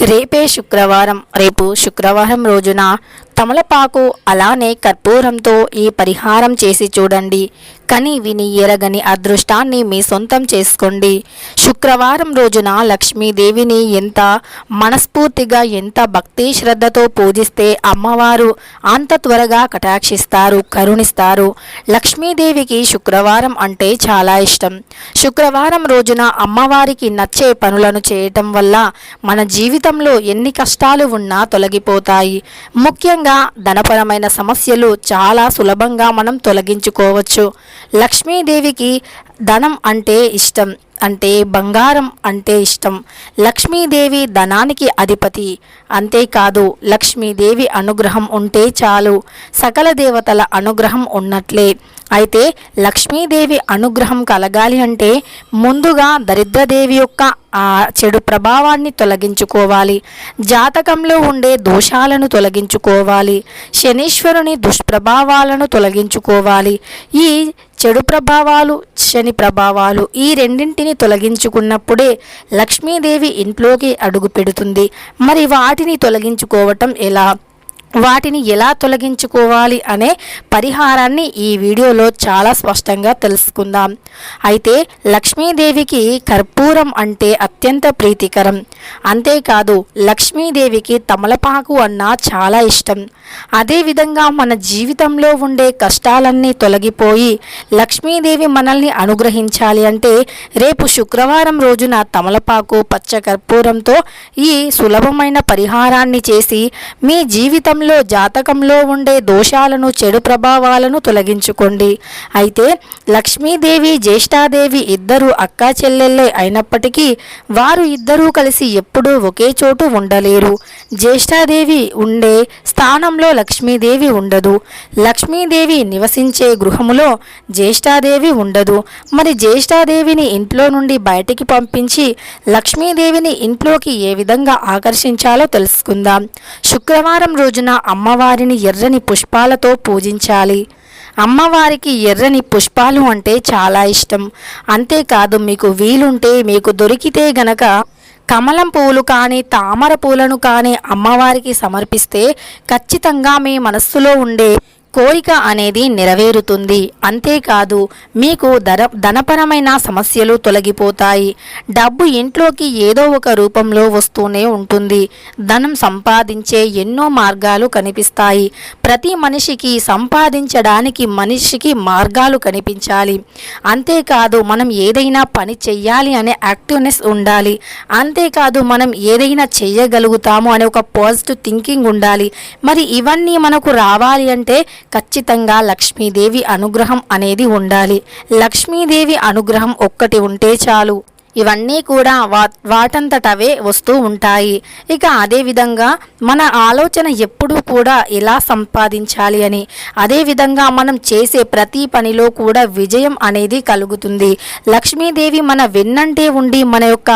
రేపే శుక్రవారం రేపు శుక్రవారం రోజున తమలపాకు అలానే కర్పూరంతో ఈ పరిహారం చేసి చూడండి. కని విని ఎరగని అదృష్టాన్ని మీ సొంతం చేసుకోండి. శుక్రవారం రోజున లక్ష్మీదేవిని ఎంత మనస్ఫూర్తిగా ఎంత భక్తి శ్రద్ధతో పూజిస్తే అమ్మవారు అంత త్వరగా కటాక్షిస్తారు కరుణిస్తారు. లక్ష్మీదేవికి శుక్రవారం అంటే చాలా ఇష్టం. శుక్రవారం రోజున అమ్మవారికి నచ్చే పనులను చేయటం వల్ల మన జీవితంలో ఎన్ని కష్టాలు ఉన్నా తొలగిపోతాయి. ముఖ్యంగా ధనపరమైన సమస్యలు చాలా సులభంగా మనం తొలగించుకోవచ్చు. లక్ష్మీదేవికి ధనం అంటే ఇష్టం అంటే బంగారం అంటే ఇష్టం. లక్ష్మీదేవి ధనానికి అధిపతి. అంతేకాదు లక్ష్మీదేవి అనుగ్రహం ఉంటే చాలు. సకల దేవతల అనుగ్రహం ఉన్నట్లే. అయితే లక్ష్మీదేవి అనుగ్రహం కలగాలి అంటే ముందుగా దరిద్రదేవి యొక్క ఆ చెడు ప్రభావాన్ని తొలగించుకోవాలి. జాతకంలో ఉండే దోషాలను తొలగించుకోవాలి. శనీశ్వరుని దుష్ప్రభావాలను తొలగించుకోవాలి. ఈ చెడు ప్రభావాలు శని ప్రభావాలు ఈ రెండింటిని తొలగించుకున్నప్పుడే లక్ష్మీదేవి ఇంట్లోకి అడుగు పెడుతుంది. మరి వాటిని తొలగించుకోవటం ఎలా? వాటిని ఎలా తొలగించుకోవాలి అనే పరిహారాన్ని ఈ వీడియోలో చాలా స్పష్టంగా తెలుసుకుందాం. అయితే లక్ష్మీదేవికి కర్పూరం అంటే అత్యంత ప్రీతికరం. అంతేకాదు లక్ష్మీదేవికి తమలపాకు అన్నా చాలా ఇష్టం. అదేవిధంగా మన జీవితంలో ఉండే కష్టాలన్నీ తొలగిపోయి లక్ష్మీదేవి మనల్ని అనుగ్రహించాలి అంటే రేపు శుక్రవారం రోజున తమలపాకు పచ్చ కర్పూరంతో ఈ సులభమైన పరిహారాన్ని చేసి మీ జీవితంలో జాతకంలో ఉండే దోషాలను చెడు ప్రభావాలను తొలగించుకోండి. అయితే లక్ష్మీదేవి జ్యేష్ఠాదేవి ఇద్దరు అక్కా చెల్లెళ్ళే అయినప్పటికీ వారు ఇద్దరూ కలిసి ఎప్పుడూ ఒకే చోటు ఉండలేరు. జ్యేష్ఠాదేవి ఉండే స్థానంలో లక్ష్మీదేవి ఉండదు. లక్ష్మీదేవి నివసించే గృహములో జ్యేష్ఠాదేవి ఉండదు. మరి జ్యేష్ఠాదేవిని ఇంట్లో నుండి బయటికి పంపించి లక్ష్మీదేవిని ఇంట్లోకి ఏ విధంగా ఆకర్షించాలో తెలుసుకుందాం. శుక్రవారం రోజున అమ్మవారిని ఎర్రని పుష్పాలతో పూజించాలి. అమ్మవారికి ఎర్రని పుష్పాలు అంటే చాలా ఇష్టం. అంతేకాదు మీకు వీలుంటే మీకు దొరికితే గనక కమలం పువ్వులు కానీ తామర పూలను కానీ అమ్మవారికి సమర్పిస్తే ఖచ్చితంగా మీ మనస్సులో ఉండే కోరిక అనేది నెరవేరుతుంది. అంతేకాదు మీకు ధర ధనపరమైన సమస్యలు తొలగిపోతాయి. డబ్బు ఇంట్లోకి ఏదో ఒక రూపంలో వస్తూనే ఉంటుంది. ధనం సంపాదించే ఎన్నో మార్గాలు కనిపిస్తాయి. ప్రతి మనిషికి సంపాదించడానికి మనిషికి మార్గాలు కనిపించాలి. అంతేకాదు మనం ఏదైనా పని చెయ్యాలి అనే యాక్టివ్నెస్ ఉండాలి. అంతేకాదు మనం ఏదైనా చేయగలుగుతాము అనే ఒక పాజిటివ్ థింకింగ్ ఉండాలి. మరి ఇవన్నీ మనకు రావాలి అంటే ఖచ్చితంగా లక్ష్మీదేవి అనుగ్రహం అనేది ఉండాలి. లక్ష్మీదేవి అనుగ్రహం ఒక్కటి ఉంటే చాలు. ఇవన్నీ కూడా వా వాటంతటవే వస్తూ ఉంటాయి. ఇక అదేవిధంగా మన ఆలోచన ఎప్పుడూ కూడా ఎలా సంపాదించాలి అని. అదేవిధంగా మనం చేసే ప్రతి పనిలో కూడా విజయం అనేది కలుగుతుంది. లక్ష్మీదేవి మన వెన్నంటే ఉండి మన యొక్క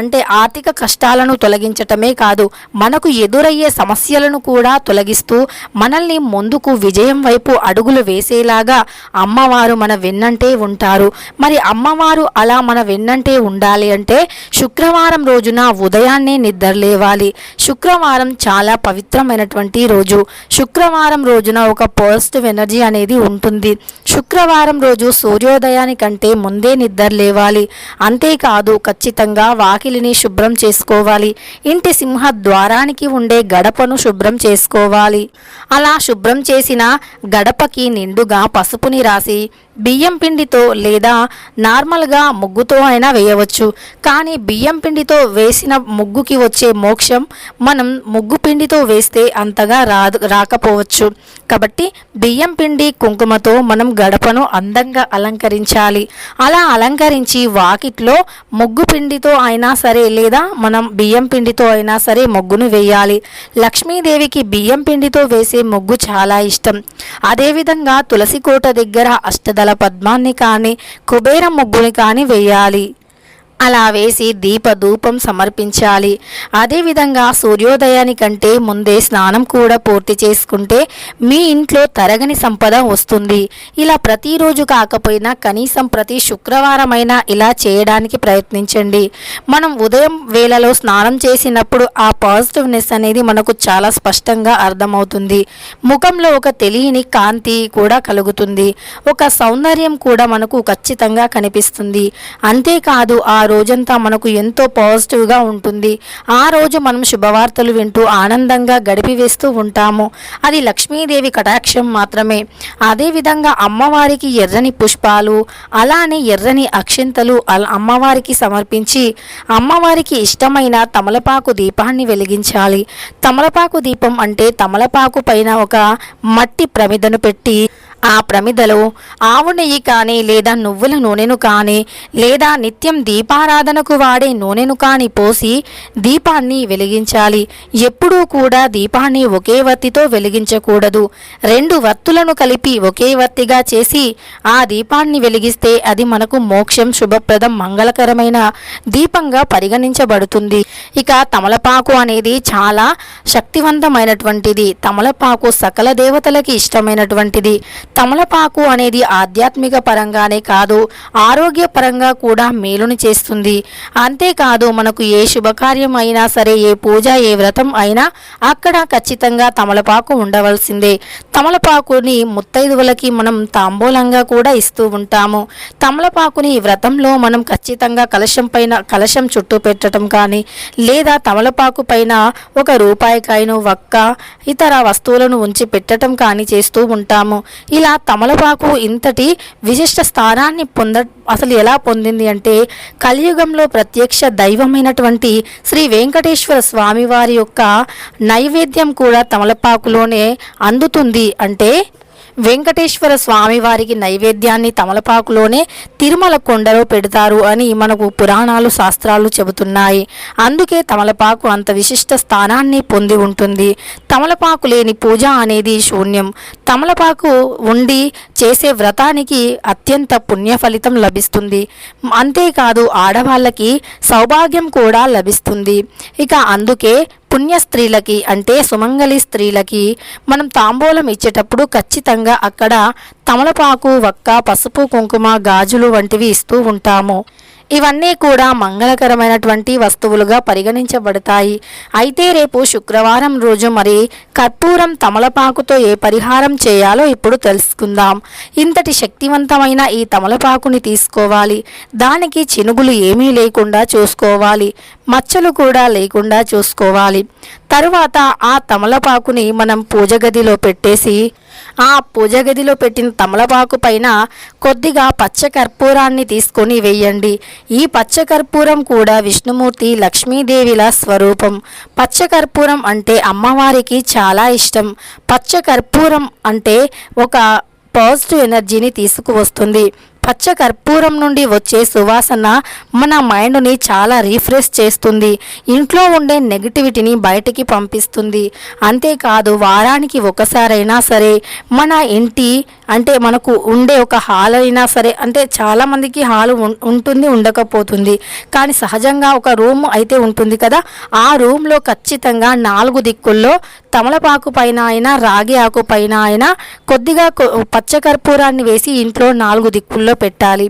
అంటే ఆర్థిక కష్టాలను తొలగించటమే కాదు మనకు ఎదురయ్యే సమస్యలను కూడా తొలగిస్తూ మనల్ని ముందుకు విజయం వైపు అడుగులు వేసేలాగా అమ్మవారు మన వెన్నంటే ఉంటారు. మరి అమ్మవారు అలా మన వెన్నంటే ఉండాలి అంటే శుక్రవారం రోజున ఉదయాన్నే నిద్ర లేవాలి. శుక్రవారం చాలా పవిత్రమైనటువంటి రోజు. శుక్రవారం రోజున ఒక పాజిటివ్ ఎనర్జీ అనేది ఉంటుంది. శుక్రవారం రోజు సూర్యోదయానికంటే ముందే నిద్ర లేవాలి. అంతేకాదు ఖచ్చితంగా వాకిలిని శుభ్రం చేసుకోవాలి. ఇంటి సింహ ద్వారానికి ఉండే గడపను శుభ్రం చేసుకోవాలి. అలా శుభ్రం చేసిన గడపకి నిండుగా పసుపుని రాసి బియ్యం పిండితో లేదా నార్మల్గా ముగ్గుతో అయినా చేయవచ్చు. కానీ బియ్యం పిండితో వేసిన ముగ్గుకి వచ్చే మోక్షం మనం ముగ్గు పిండితో వేస్తే అంతగా రాదు రాకపోవచ్చు. కాబట్టి బియ్యం పిండి కుంకుమతో మనం గడపను అందంగా అలంకరించాలి. అలా అలంకరించి వాకిట్లో ముగ్గు పిండితో అయినా సరే లేదా మనం బియ్యం పిండితో అయినా సరే ముగ్గును వేయాలి. లక్ష్మీదేవికి బియ్యం పిండితో వేసే ముగ్గు చాలా ఇష్టం. అదేవిధంగా తులసి కోట దగ్గర అష్టదళ పద్మాన్ని కానీ కుబేర ముగ్గుని కానీ వేయాలి. అలా వేసి దీపధూపం సమర్పించాలి. అదేవిధంగా సూర్యోదయానికంటే ముందే స్నానం కూడా పూర్తి చేసుకుంటే మీ ఇంట్లో తరగని సంపద వస్తుంది. ఇలా ప్రతిరోజు కాకపోయినా కనీసం ప్రతి శుక్రవారమైనా ఇలా చేయడానికి ప్రయత్నించండి. మనం ఉదయం వేళలో స్నానం చేసినప్పుడు ఆ పాజిటివ్నెస్ అనేది మనకు చాలా స్పష్టంగా అర్థమవుతుంది. ముఖంలో ఒక తెలియని కాంతి కూడా కలుగుతుంది. ఒక సౌందర్యం కూడా మనకు ఖచ్చితంగా కనిపిస్తుంది. అంతేకాదు ఆ రోజంతా మనకు ఎంతో పాజిటివ్గా ఉంటుంది. ఆ రోజు మనం శుభవార్తలు వింటూ ఆనందంగా గడిపివేస్తూ ఉంటాము. అది లక్ష్మీదేవి కటాక్షం మాత్రమే. అదేవిధంగా అమ్మవారికి ఎర్రని పుష్పాలు అలానే ఎర్రని అక్షింతలు అమ్మవారికి సమర్పించి అమ్మవారికి ఇష్టమైన తమలపాకు దీపాన్ని వెలిగించాలి. తమలపాకు దీపం అంటే తమలపాకు పైన ఒక మట్టి ప్రమిదను పెట్టి ఆ ప్రమిదలో ఆవు నెయ్యి కానీ లేదా నువ్వుల నూనెను కానీ లేదా నిత్యం దీపారాధనకు వాడే నూనెను కానీ పోసి దీపాన్ని వెలిగించాలి. ఎప్పుడూ కూడా దీపాన్ని ఒకే వత్తితో వెలిగించకూడదు. రెండు వత్తులను కలిపి ఒకే వత్తిగా చేసి ఆ దీపాన్ని వెలిగిస్తే అది మనకు మోక్షం శుభప్రదం మంగళకరమైన దీపంగా పరిగణించబడుతుంది. ఇక తమలపాకు అనేది చాలా శక్తివంతమైనటువంటిది. తమలపాకు సకల దేవతలకి ఇష్టమైనటువంటిది. తమలపాకు అనేది ఆధ్యాత్మిక పరంగానే కాదు ఆరోగ్య పరంగా కూడా మేలుని చేస్తుంది. అంతేకాదు మనకు ఏ శుభకార్యం అయినా సరే ఏ పూజ ఏ వ్రతం అయినా అక్కడ ఖచ్చితంగా తమలపాకు ఉండవలసిందే. తమలపాకుని ముత్తైదువులకి మనం తాంబూలంగా కూడా ఇస్తూ ఉంటాము. తమలపాకుని ఈ వ్రతంలో మనం ఖచ్చితంగా కలశం పైన కలశం చుట్టూ పెట్టడం కానీ లేదా తమలపాకు పైన ఒక రూపాయికాయను వక్క ఇతర వస్తువులను ఉంచి పెట్టడం కానీ చేస్తూ ఉంటాము. ఇలా తమలపాకు ఇంతటి విశిష్ట స్థానాన్ని పొంద అసలు ఎలా పొందింది అంటే కలియుగంలో ప్రత్యక్ష దైవమైనటువంటి శ్రీ వెంకటేశ్వర స్వామివారి యొక్క నైవేద్యం కూడా తమలపాకులోనే అందుతుంది. అంటే వెంకటేశ్వర స్వామివారికి నైవేద్యాన్ని తమలపాకులోనే తిరుమల కొండలో పెడతారు అని మనకు పురాణాలు శాస్త్రాలు చెబుతున్నాయి. అందుకే తమలపాకు అంత విశిష్ట స్థానాన్ని పొంది ఉంటుంది. తమలపాకు లేని పూజ అనేది శూన్యం. తమలపాకు ఉండి చేసే వ్రతానికి అత్యంత పుణ్య ఫలితం లభిస్తుంది. అంతేకాదు ఆడవాళ్ళకి సౌభాగ్యం కూడా లభిస్తుంది. ఇక అందుకే పుణ్య స్త్రీలకి అంటే సుమంగళి స్త్రీలకి మనం తాంబూలం ఇచ్చేటప్పుడు ఖచ్చితంగా అక్కడ తమలపాకు వక్క పసుపు కుంకుమ గాజులు వంటివి ఇస్తూ ఉంటాము. ఇవన్నీ కూడా మంగళకరమైనటువంటి వస్తువులుగా పరిగణించబడతాయి. అయితే రేపు శుక్రవారం రోజు మరి కర్పూరం తమలపాకుతో ఏ పరిహారం చేయాలో ఇప్పుడు తెలుసుకుందాం. ఇంతటి శక్తివంతమైన ఈ తమలపాకుని తీసుకోవాలి. దానికి చినుగులు ఏమీ లేకుండా చూసుకోవాలి. మచ్చలు కూడా లేకుండా చూసుకోవాలి. తరువాత ఆ తమలపాకుని మనం పూజ గదిలో పెట్టేసి ఆ పూజ గదిలో పెట్టిన తమలపాకు పైన కొద్దిగా పచ్చ కర్పూరాన్ని తీసుకొని వేయండి. ఈ పచ్చ కర్పూరం కూడా విష్ణుమూర్తి లక్ష్మీదేవిల స్వరూపం. పచ్చ కర్పూరం అంటే అమ్మవారికి చాలా ఇష్టం. పచ్చ కర్పూరం అంటే ఒక పాజిటివ్ ఎనర్జీని తీసుకువస్తుంది. పచ్చ కర్పూరం నుండి వచ్చే సువాసన మన మైండ్ని చాలా రీఫ్రెష్ చేస్తుంది. ఇంట్లో ఉండే నెగిటివిటీని బయటికి పంపిస్తుంది. అంతేకాదు వారానికి ఒకసారైనా సరే మన ఇంటి అంటే మనకు ఉండే ఒక హాల్ అయినా సరే అంటే చాలామందికి హాల్ ఉం- ఉంటుంది ఉండకపోతుంది. కానీ సహజంగా ఒక రూమ్ అయితే ఉంటుంది కదా. ఆ రూమ్లో ఖచ్చితంగా నాలుగు దిక్కుల్లో తమలపాకు పైన అయినా రాగి ఆకు పైన అయినా కొద్దిగా పచ్చకర్పూరాన్ని వేసి ఇంట్లో నాలుగు దిక్కుల్లో పెట్టాలి.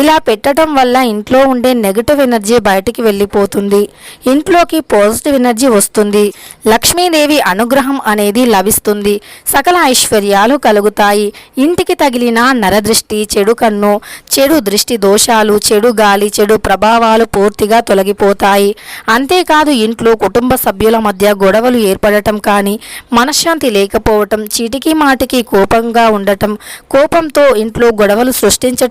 ఇలా పెట్టడం వల్ల ఇంట్లో ఉండే నెగటివ్ ఎనర్జీ బయటికి వెళ్ళిపోతుంది. ఇంట్లోకి పాజిటివ్ ఎనర్జీ వస్తుంది. లక్ష్మీదేవి అనుగ్రహం అనేది లభిస్తుంది. సకల ఐశ్వర్యాలు కలుగుతాయి. ఇంటికి తగిలిన నరదృష్టి చెడు కన్ను చెడు దృష్టి దోషాలు చెడు గాలి చెడు ప్రభావాలు పూర్తిగా తొలగిపోతాయి. అంతేకాదు ఇంట్లో కుటుంబ సభ్యుల మధ్య గొడవలు ఏర్పడటం కానీ మనశ్శాంతి లేకపోవటం చీటికి మాటికి కోపంగా ఉండటం కోపంతో ఇంట్లో గొడవలు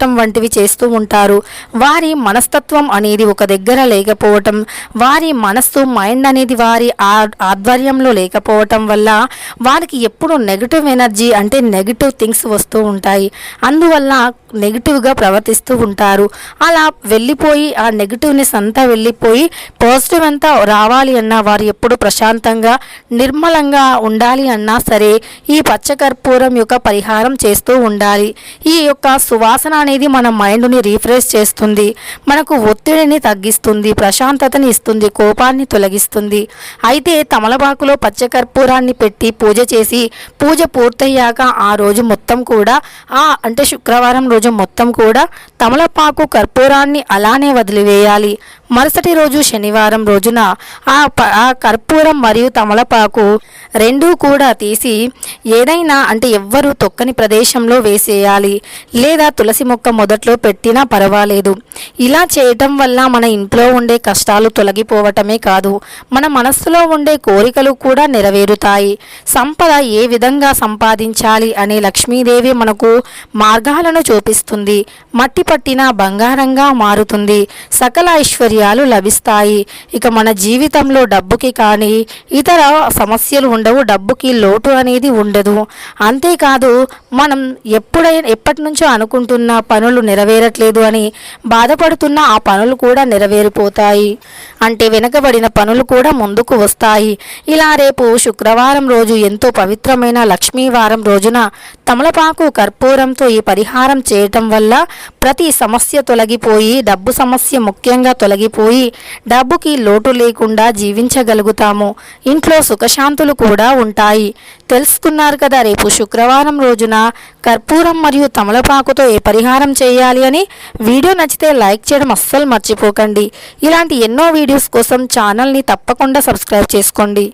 సృష్టించటం వంటివి చేస్తూ ఉంటారు. వారి మనస్తత్వం అనేది ఒక దగ్గర లేకపోవటం వారి మనస్సు మైండ్ అనేది వారి ఆ- ఆధ్వర్యంలో లేకపోవటం వల్ల వారికి ఎప్పుడు నెగిటివ్ ఎనర్జీ అంటే నెగిటివ్ థింగ్స్ వస్తూ ఉంటాయి. అందువల్ల నెగిటివ్గా ప్రవర్తిస్తూ ఉంటారు. అలా వెళ్ళిపోయి ఆ నెగిటివ్నెస్ అంతా వెళ్ళిపోయి పాజిటివ్ అంతా రావాలి అన్నా వారు ఎప్పుడు ప్రశాంతంగా నిర్మలంగా ఉండాలి అన్నా సరే ఈ పచ్చకర్పూరం యొక్క పరిహారం చేస్తూ ఉండాలి. ఈ యొక్క సువాసన అనేది మన మైండ్ని రీఫ్రెష్ చేస్తుంది. మనకు ఒత్తిడిని తగ్గిస్తుంది ప్రశాంతతని ఇస్తుంది కోపాన్ని తొలగిస్తుంది. అయితే తమలపాకులో పచ్చకర్పూరాన్ని పెట్టి పూజ చేసి పూజ పూర్తయ్యాక ఆ రోజు మొత్తం కూడా ఆ అంటే శుక్రవారం రోజు మొత్తం కూడా తమలపాకు కర్పూరాన్ని అలానే వదిలివేయాలి. మరుసటి రోజు శనివారం రోజున ఆ ప- ఆ కర్పూరం మరియు తమలపాకు రెండూ కూడా తీసి ఏదైనా అంటే ఎవ్వరూ తొక్కని ప్రదేశంలో వేసేయాలి లేదా తులసి మొక్క మొదట్లో పెట్టినా పర్వాలేదు. ఇలా చేయటం వల్ల మన ఇంట్లో ఉండే కష్టాలు తొలగిపోవటమే కాదు మన మనస్సులో ఉండే కోరికలు కూడా నెరవేరుతాయి. సంపద ఏ విధంగా సంపాదించాలి అనే లక్ష్మీదేవి మనకు మార్గాలను చూపిస్తుంది. మట్టి పట్టిన బంగారంగా మారుతుంది. సకల ఐశ్వర్య ఐశ్వర్యాలు లభిస్తాయి. ఇక మన జీవితంలో డబ్బుకి కానీ ఇతర సమస్యలు ఉండవు డబ్బుకి లోటు అనేది ఉండదు. అంతేకాదు మనం ఎప్పుడైనా ఎప్పటి నుంచో అనుకుంటున్న పనులు నెరవేరట్లేదు అని బాధపడుతున్న ఆ పనులు కూడా నెరవేరిపోతాయి. అంటే వెనకబడిన పనులు కూడా ముందుకు వస్తాయి. ఇలా రేపు శుక్రవారం రోజు ఎంతో పవిత్రమైన లక్ష్మీవారం రోజున తమలపాకు కర్పూరంతో ఈ పరిహారం చేయటం వల్ల ప్రతి సమస్య తొలగిపోయి డబ్బు సమస్య ముఖ్యంగా తొలగిపోయి డబ్బుకి లోటు లేకుండా జీవించగలుగుతాము. ఇంట్లో సుఖశాంతులు కూడా ఉంటాయి. తెలుసుకున్నారు కదా రేపు శుక్రవారం రోజున కర్పూరం మరియు తమలపాకుతో ఏ పరిహారం చేయాలి అని? వీడియో నచ్చితే లైక్ చేయడం అస్సలు మర్చిపోకండి. ఇలాంటి ఎన్నో వీడియోస్ కోసం ఛానల్ని తప్పకుండా సబ్స్క్రైబ్ చేసుకోండి.